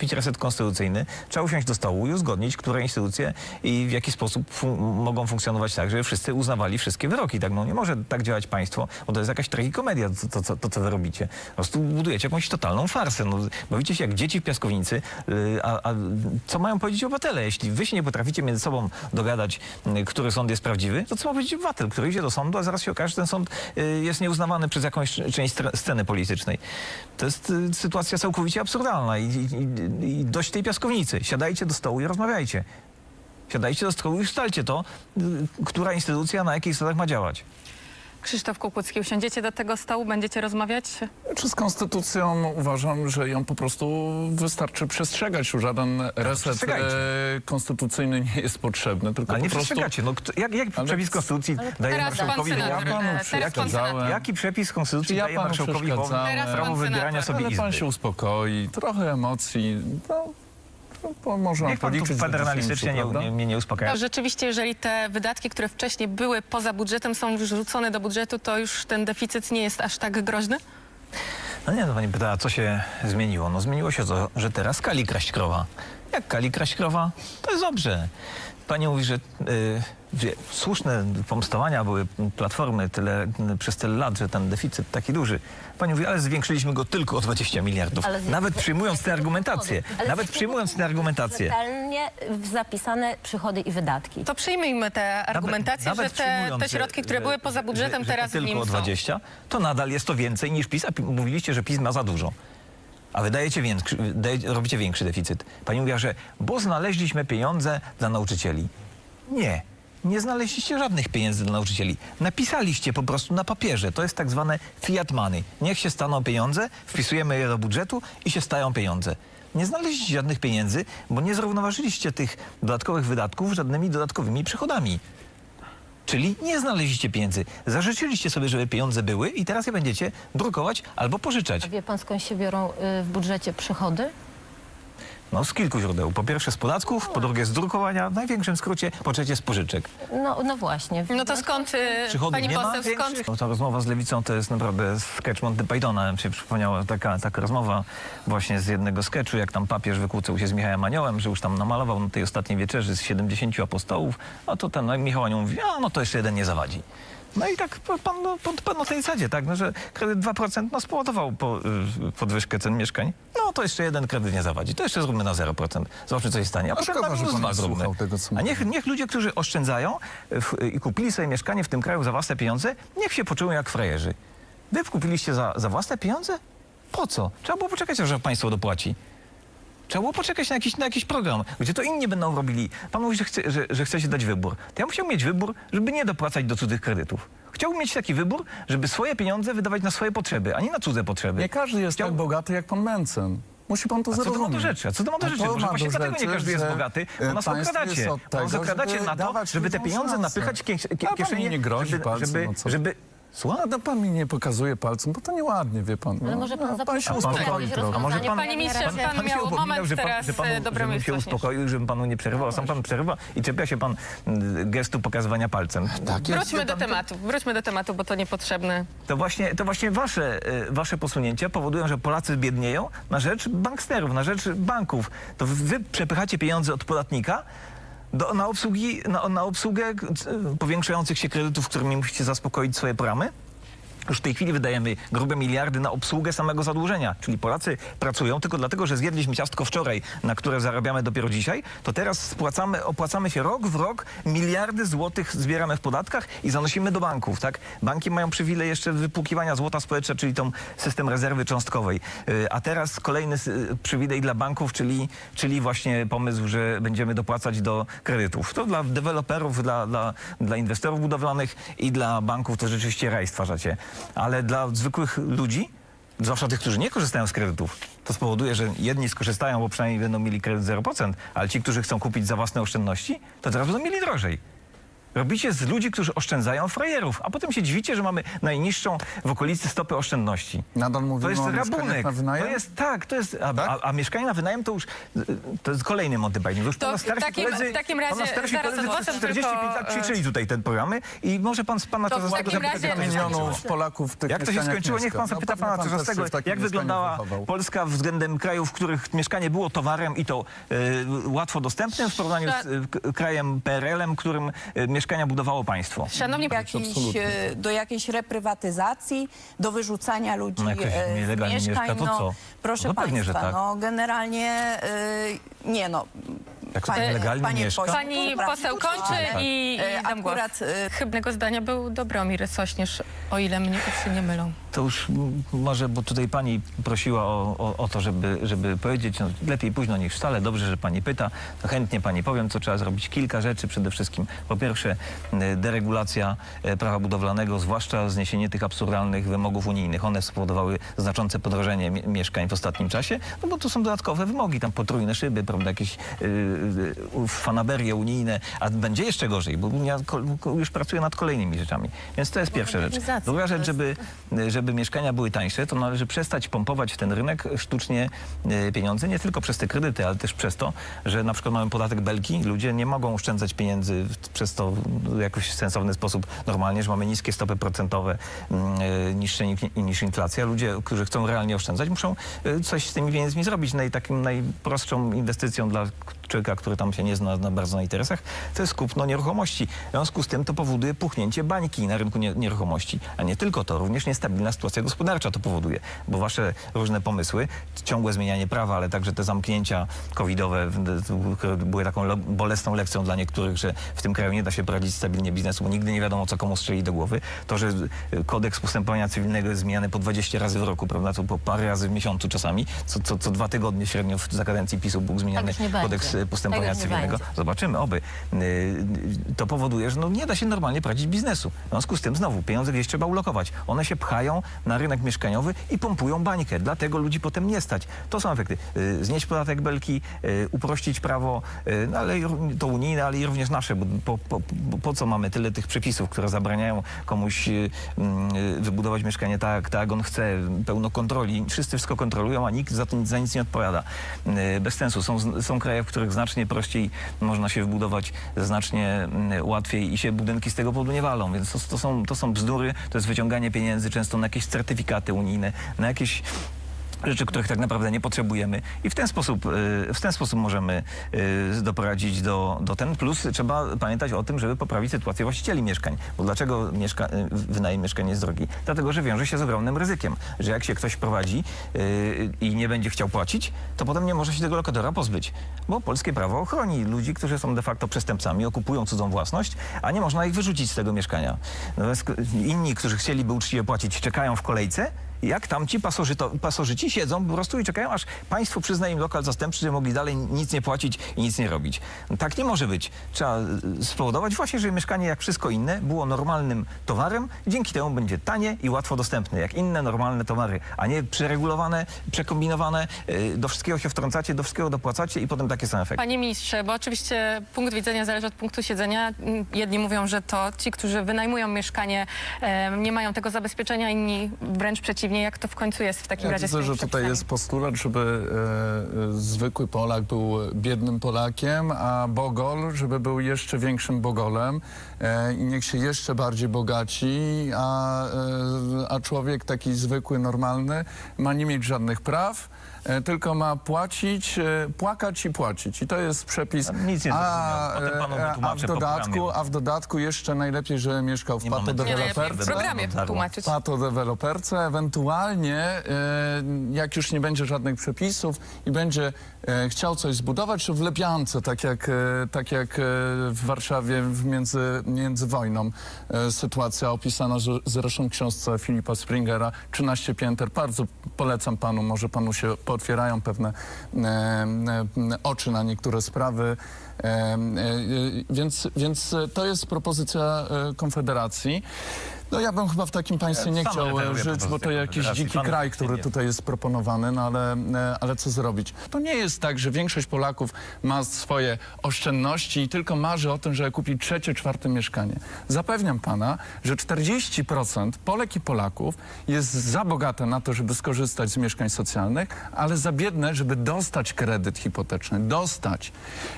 Pić reset konstytucyjny, trzeba usiąść do stołu i uzgodnić, które instytucje i w jaki sposób fun- mogą funkcjonować tak, żeby wszyscy uznawali wszystkie wyroki. Tak, no, nie może tak działać państwo, bo to jest jakaś tragikomedia, to, to, to, to co wy robicie. Po prostu budujecie jakąś totalną farsę. No, bawicie się jak dzieci w piaskownicy, yy, a, a co mają powiedzieć obywatele? Jeśli wy się nie potraficie między sobą dogadać, yy, który sąd jest prawdziwy, to co ma powiedzieć obywatel, który idzie do sądu, a zaraz się okaże, że ten sąd yy, jest nieuznawany przez jakąś część sceny politycznej. To jest y, sytuacja całkowicie absurdalna i, i, i dość tej piaskownicy. Siadajcie do stołu i rozmawiajcie. Siadajcie do stołu i ustalcie to, y, która instytucja na jakich zasadach ma działać. Krzysztof Kukucki, usiądziecie do tego stołu, będziecie rozmawiać? Czy z konstytucją uważam, że ją po prostu wystarczy przestrzegać. Żaden reset przestrzegajcie. e, konstytucyjny nie jest potrzebny, tylko Ale nie po prostu... przestrzegacie. No, kto, jak, jak Ale- przepis konstytucji daje Teraz pan marszałkowi prawo? Ja panu pan przeszkadzałem. Jaki przepis konstytucji ja daje marszałkowi prawo pan wybierania sobie Ale pan izby? się uspokoi, trochę emocji, no, no, można Niech pan tu policzyć. z federalistycznie nie, 10, nie, prawda? mnie nie uspokaja. To rzeczywiście, jeżeli te wydatki, które wcześniej były poza budżetem, są wrzucone do budżetu, to już ten deficyt nie jest aż tak groźny? No nie, no pani pyta, co się zmieniło? No zmieniło się to, że teraz kali kraść krowa. Jak kali kraść krowa, to jest dobrze. Pani mówi, że y, słuszne pomstowania były platformy tyle, przez tyle lat, że ten deficyt taki duży. Pani mówi, ale zwiększyliśmy go tylko o 20 miliardów. Ale Nawet przyjmując tę argumentację. Nawet przyjmując tę argumentację. Rzetelnie zapisane przychody i wydatki. To przyjmijmy tę argumentację, Nawet- że nawet te, przyjmując, te środki, że- które że- były poza budżetem, że, że teraz tylko nim o są. 20, to nadal jest to więcej niż PiS, a mówiliście, że PiS ma za dużo. A wydajecie większy, robicie większy deficyt. Pani mówiła, że bo znaleźliśmy pieniądze dla nauczycieli. Nie. Nie znaleźliście żadnych pieniędzy dla nauczycieli. Napisaliście po prostu na papierze. To jest tak zwane fiat money. Niech się staną pieniądze, wpisujemy je do budżetu i się stają pieniądze. Nie znaleźliście żadnych pieniędzy, bo nie zrównoważyliście tych dodatkowych wydatków żadnymi dodatkowymi przychodami. Czyli nie znaleźliście pieniędzy. Zażyczyliście sobie, żeby pieniądze były i teraz je będziecie drukować albo pożyczać. Wie pan skąd się biorą y, w budżecie przychody? No z kilku źródeł. Po pierwsze z podatków, po drugie z drukowania, w największym skrócie, po trzecie z pożyczek. No, no właśnie. No to skąd, y, Przychodów pani nie ma poseł, skąd większych. No, ta rozmowa z Lewicą to jest naprawdę sketch Monty Pythona. Mi się przypomniała taka, taka rozmowa właśnie z jednego sketchu, jak tam papież wykłócał się z Michałem Aniołem, że już tam namalował na tej ostatniej wieczerzy z 70 apostołów, a to ten no, Michał Anioł mówi, a no to jeszcze jeden nie zawadzi. No i tak pan, no, pan, pan na tej zasadzie, tak, no, że kredyt 2% no, spowodował po, y, podwyżkę cen mieszkań. No to jeszcze jeden kredyt nie zawadzi. To jeszcze zróbmy na 0%. Zobaczmy, co się stanie. A, A potem szkoda, na że pan nie zróbmy. słuchał tego, co A niech, niech ludzie, którzy oszczędzają w, i kupili sobie mieszkanie w tym kraju za własne pieniądze, niech się poczują jak frajerzy. Wy kupiliście za, za własne pieniądze? Po co? Trzeba było poczekać, aż państwo dopłaci. Trzeba było poczekać na jakiś, na jakiś program, gdzie to inni będą robili. Pan mówi, że chce, że, że chce się dać wybór. To ja musiał mieć wybór, żeby nie dopłacać do cudzych kredytów. Chciałbym mieć taki wybór, żeby swoje pieniądze wydawać na swoje potrzeby, a nie na cudze potrzeby. Nie każdy jest Chciał- tak bogaty jak pan Mencen. Musi pan to A co to ma do rzeczy? A co to ma do A rzeczy? Może właśnie do dlatego nie każdy jest że, bogaty, bo nas okradacie. Bo nas okradacie żeby na to, żeby te pieniądze napychać mi kieszenie, nie grozi żeby, żeby, no co? żeby... No, pan mi nie pokazuje palcem, bo to nieładnie, wie pan. Ale no. może pan A pan się uspokoi jakieś trochę. A może pan, Panie ministrze, pan, pan pan się miał upominał, moment że pan, teraz, że panu, e, żebym się uspokoił, żebym panu nie przerywał. Sam pan przerywa i czepia się pan gestu pokazywania palcem. Tak jest. Wróćmy do tematu, wróćmy do tematu, bo to niepotrzebne. To właśnie, to właśnie wasze, e, wasze posunięcia powodują, że Polacy biednieją na rzecz banksterów, na rzecz banków. To wy przepychacie pieniądze od podatnika do, na, obsługi, na, na obsługę e, powiększających się kredytów, którymi musicie zaspokoić swoje pramy. Już w tej chwili wydajemy grube miliardy na obsługę samego zadłużenia. Czyli Polacy pracują tylko dlatego, że zjedliśmy ciastko wczoraj, na które zarabiamy dopiero dzisiaj, to teraz spłacamy, opłacamy się rok w rok, miliardy złotych zbieramy w podatkach i zanosimy do banków. Tak? Banki mają przywilej jeszcze wypłukiwania złota społeczna, czyli tą system rezerwy cząstkowej. Yy, A teraz kolejny y, przywilej dla banków, czyli, czyli właśnie pomysł, że będziemy dopłacać do kredytów. To dla deweloperów, dla, dla, dla inwestorów budowlanych i dla banków to rzeczywiście raj stwarzacie. Ale dla zwykłych ludzi, zwłaszcza tych, którzy nie korzystają z kredytów, to spowoduje, że jedni skorzystają, bo przynajmniej będą mieli kredyt 0%, ale ci, którzy chcą kupić za własne oszczędności, to teraz będą mieli drożej. Robicie z ludzi, którzy oszczędzają frajerów, a potem się dziwicie, że mamy najniższą w okolicy stopę oszczędności. Nadal mówimy To jest o rabunek. na wynajem? To jest tak, to jest. A, Tak? a, a mieszkanie na wynajem to już to jest kolejny Monty Python. Już To pana w starsi takim- koledzy, w takim razie pana starsi zaraz koledzy odwrócę przez 45 tylko, lat e, ćwiczyli tutaj te programy i może pan z pana To w zapytać, to milionów Polaków w tych Jak to się skończyło? Niech pan zapyta pewnie pana w takim jak wyglądała wychował. Polska względem krajów, w których mieszkanie było towarem i to y, łatwo dostępnym w porównaniu z y, k- krajem PRL-em, którym y, mieszkania budowało państwo. Szanowni do jakiejś, absolutnie. e, do jakiejś reprywatyzacji, do wyrzucania ludzi No jak ktoś e, z nielegalnie mieszkań. mieszka, to no, co? Proszę No pewnie, że państwa, tak. no generalnie e, nie no. Jak ktoś nielegalnie mieszka? pośle, Pani poseł kończy ale, i e, dam głos. Akurat e, Chybnego zdania był Dobromir Sośnierz, o ile mnie uszy nie mylą. To już m, może, bo tutaj pani prosiła o, o, o to, żeby, żeby powiedzieć, no, lepiej późno niż wcale, dobrze, że pani pyta, to chętnie pani powiem, co trzeba zrobić. Kilka rzeczy przede wszystkim. Po pierwsze, m, deregulacja e, prawa budowlanego, zwłaszcza zniesienie tych absurdalnych wymogów unijnych. One spowodowały znaczące podrożenie mie- mieszkań w ostatnim czasie, no bo to są dodatkowe wymogi, tam potrójne szyby, prawda, jakieś y, fanaberie unijne, a będzie jeszcze gorzej, bo Unia już pracuje nad kolejnymi rzeczami. Więc to jest pierwsza rzecz. Druga rzecz, żeby, żeby mieszkania były tańsze, to należy przestać pompować w ten rynek sztucznie pieniądze, nie tylko przez te kredyty, ale też przez to, że na przykład mamy podatek belki, ludzie nie mogą oszczędzać pieniędzy przez to w jakoś sensowny sposób normalnie, że mamy niskie stopy procentowe, mm, niższe ni- niż inflacja. Ludzie, którzy chcą realnie oszczędzać, muszą coś z tymi pieniędzmi zrobić. No i takim najprostszą inwestycją dla człowieka, który tam się nie zna na bardzo na interesach, to jest kupno nieruchomości. W związku z tym to powoduje puchnięcie bańki na rynku nie, nieruchomości. A nie tylko to, również niestabilna sytuacja gospodarcza to powoduje, bo wasze różne pomysły, ciągłe zmienianie prawa, ale także te zamknięcia covidowe, były taką bolesną lekcją dla niektórych, że w tym kraju nie da się prowadzić stabilnie biznesu, bo nigdy nie wiadomo, co komu strzeli do głowy. To, że y, kodeks postępowania cywilnego jest zmieniany po 20 razy w roku, prawda, to po parę razy w miesiącu czasami, co, co, co dwa tygodnie średnio w, za kadencji PiSu był zmieniany już nie kodeks y, postępowania już nie cywilnego. będzie. Zobaczymy, oby. Y, To powoduje, że no nie da się normalnie prowadzić biznesu. W związku z tym znowu pieniądze gdzieś trzeba ulokować. One się pchają na rynek mieszkaniowy i pompują bańkę. Dlatego ludzi potem nie stać. To są efekty. Y, Znieść podatek belki, y, uprościć prawo, y, no ale i ró- to unijne, ale i również nasze. Bo po, po, po, po co mamy tyle tych przepisów, które zabraniają komuś y, y, wybudować mieszkanie tak, tak on chce, pełno kontroli. Wszyscy wszystko kontrolują, a nikt za to nic- za nic nie odpowiada. Y, Bez sensu. Są, z- są kraje, w których znacznie prościej można się wybudować, znacznie mm, łatwiej i się budynki z tego powodu nie walą. Więc to, to, są, to są bzdury, to jest wyciąganie pieniędzy często na jakieś certyfikaty unijne, na jakieś rzeczy, których tak naprawdę nie potrzebujemy i w ten sposób, y, w ten sposób możemy y, doprowadzić do, do ten. Plus trzeba pamiętać o tym, żeby poprawić sytuację właścicieli mieszkań. Bo dlaczego mieszka, y, wynajem mieszkania jest drogi? Dlatego, że wiąże się z ogromnym ryzykiem, że jak się ktoś prowadzi i nie będzie chciał płacić, to potem nie może się tego lokatora pozbyć. Bo polskie prawo chroni ludzi, którzy są de facto przestępcami, okupują cudzą własność, a nie można ich wyrzucić z tego mieszkania. Natomiast inni, którzy chcieliby uczciwie płacić, czekają w kolejce jak tam ci pasożyci siedzą po prostu i czekają, aż państwo przyzna im lokal zastępczy, żeby mogli dalej nic nie płacić i nic nie robić. Tak nie może być. Trzeba y, spowodować właśnie, żeby mieszkanie, jak wszystko inne, było normalnym towarem. Dzięki temu będzie tanie i łatwo dostępne, jak inne normalne towary, a nie przeregulowane, przekombinowane. y, Do wszystkiego się wtrącacie, do wszystkiego dopłacacie i potem takie same efekty. Panie ministrze, bo oczywiście punkt widzenia zależy od punktu siedzenia. Jedni mówią, że to ci, którzy wynajmują mieszkanie, e, nie mają tego zabezpieczenia, inni wręcz przeciwnie. Jak to w końcu jest w takim Ja razie tymi że tutaj jest postulat, żeby e, e, zwykły Polak był biednym Polakiem, a Bogol, żeby był jeszcze większym Bogolem e, i niech się jeszcze bardziej bogaci, a, e, a człowiek taki zwykły, normalny ma nie mieć żadnych praw, tylko ma płacić, e, płakać i płacić. I to jest przepis. A nic nie panu e, a, w dodatku, a w dodatku jeszcze najlepiej, żeby mieszkał w Nie najlepiej w patodeweloperce. programie tłumaczyć. Ewentualnie e, jak już nie będzie żadnych przepisów i będzie e, chciał coś zbudować, to w Lepiance, tak jak, e, tak jak e, w Warszawie między, między wojną e, sytuacja opisana z- zresztą w książce Filipa Springera 13 pięter. Bardzo polecam panu, może panu się pootwierają pewne e, e, oczy na niektóre sprawy. E, więc, więc to jest propozycja Konfederacji. No ja bym chyba w takim państwie nie Sam chciał referuję e, żyć, bo to jakiś Konfederacji. dziki Pan kraj, który nie. tutaj jest proponowany, no ale, e, ale co zrobić? To nie jest tak, że większość Polaków ma swoje oszczędności i tylko marzy o tym, żeby kupić trzecie, czwarte mieszkanie. Zapewniam pana, że 40% Polek i Polaków jest za bogate na to, żeby skorzystać z mieszkań socjalnych, ale za biedne, żeby dostać kredyt hipoteczny. Dostać.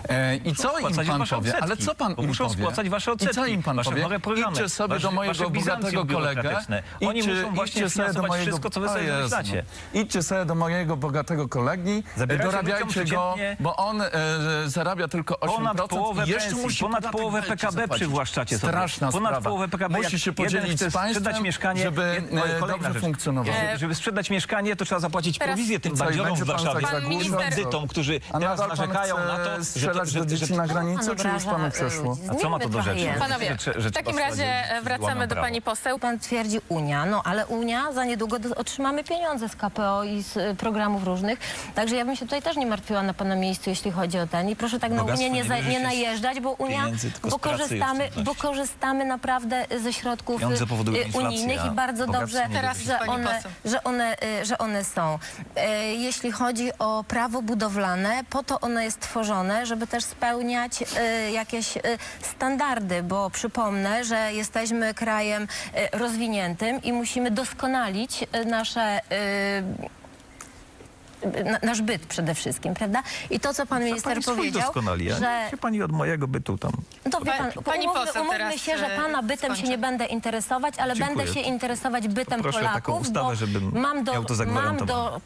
E, I co im spłacać pan wasze powie? odsetki, Ale co pan bo im muszą powie? spłacać wasze I co odsetki, im pan wasze powie? nowe programy, Idźcie sobie wasze- do mojego wasze bogatego kolegę. biurokratyczne. Oni muszą właśnie finansować wszystko, co wy sobie wymyślacie. Idźcie sobie do mojego bogatego kolegi, Zabieracie dorabiajcie go, bo on e, zarabia tylko 8% Ponad połowę i jeszcze pensji, musi ponad połowę PKB przywłaszczacie sobie. Straszna Ponad sprawa. połowę PKB. Musi się podzielić z państwem, sprzedać mieszkanie, żeby jed- e, dobrze funkcjonowało. Żeby- Żeby sprzedać mieszkanie, to trzeba zapłacić Teraz- prowizję tym bandziorom w Warszawie, tym bandytom, którzy teraz narzekają na to, strzelać że, do dzieci na granicy, czy już panu przeszło? A co ma to do rzeczy? Panowie, w takim razie wracamy do pani poseł. Pan twierdzi Unia, no ale Unia za niedługo otrzymamy pieniądze z KPO i z y, programów różnych. Także ja bym się tutaj też nie martwiła na pana miejscu, jeśli chodzi o ten. I proszę tak na Unię nie, nie za, nie najeżdżać, bo Unia, bo korzystamy, bo korzystamy naprawdę ze środków y, unijnych i bardzo dobrze, Teraz że one, poseł. że, one, y, że one są. Jeśli chodzi o prawo budowlane, po to ono jest tworzone, żeby też spełniać jakieś standardy, bo przypomnę, że jesteśmy krajem rozwiniętym i musimy doskonalić y, nasze na- nasz byt przede wszystkim, prawda? I to, co pan minister Pani powiedział, doskonali, a że się pani od mojego bytu tam. no wie Pa- pan, pani umówmy, poseł umówmy teraz, się, że e, pana bytem skończy. się nie będę interesować, ale Dziękuję. będę się interesować bytem o taką Polaków, ustawę, bo żebym mam do, miał to mam do